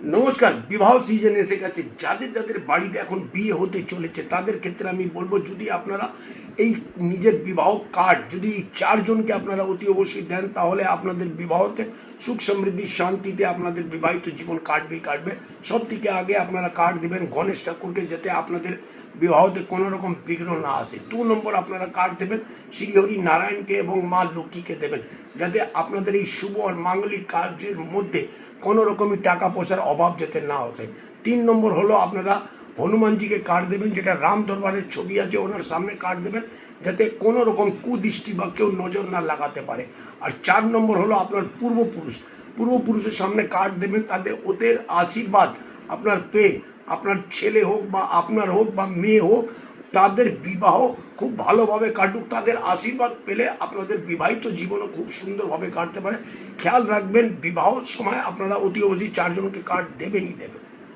নমস্কার, বিবাহ সিজন এসে গেছে। যাদের যাদের বাড়িতে এখন বিয়ে হতে চলেছে, তাদের ক্ষেত্রে আমি বলব, যদি আপনারা এই নিজের বিবাহ কার্ড যদি চারজনকে আপনারা অতি অবশ্যই দেন, তাহলে আপনাদের বিবাহতে সুখ সমৃদ্ধি, শান্তিতে আপনাদের বিবাহিত জীবন কাটবেই কাটবে। সব থেকে আগে আপনারা কার্ড দেবেন গণেশ ঠাকুরকে, যাতে আপনাদের বিবাহতে কোনো রকম বিঘ্ন না আসে। দু নম্বর আপনারা কার্ড দেবেন শ্রীহরি নারায়ণকে এবং মা লক্ষ্মীকে দেবেন। যাতে আপনাদের এই শুভ আর মাঙ্গলিক কার্যের মধ্যে কোনো রকমই টাকা পয়সার অভাব যাতে না আসে তিন নম্বর হলো আপনারা হনুমানজিকে কার্ড দেবেন, যেটা রাম দরবারের ছবি আছে, ওনার সামনে কার্ড দেবেন, যাতে কোনো রকম কুদৃষ্টি বা কেউ নজর না লাগাতে পারে। আর চার নম্বর হলো আপনার পূর্বপুরুষ। পূর্বপুরুষের সামনে কার্ড দেবেন, তাতে ওদের আশীর্বাদ আপনার পেয়ে আপনার ছেলে হোক বা আপনার হোক বা মেয়ে হোক, তাদের বিবাহ খুব ভালোভাবে কাটুক। তাদের আশীর্বাদ পেলে আপনাদের বিবাহিত জীবনও খুব সুন্দরভাবে কাটতে পারে। খেয়াল রাখবেন, বিবাহর সময় আপনারা অতি অবশ্যই চারজনকে কার্ড দেবেনই দেবেন।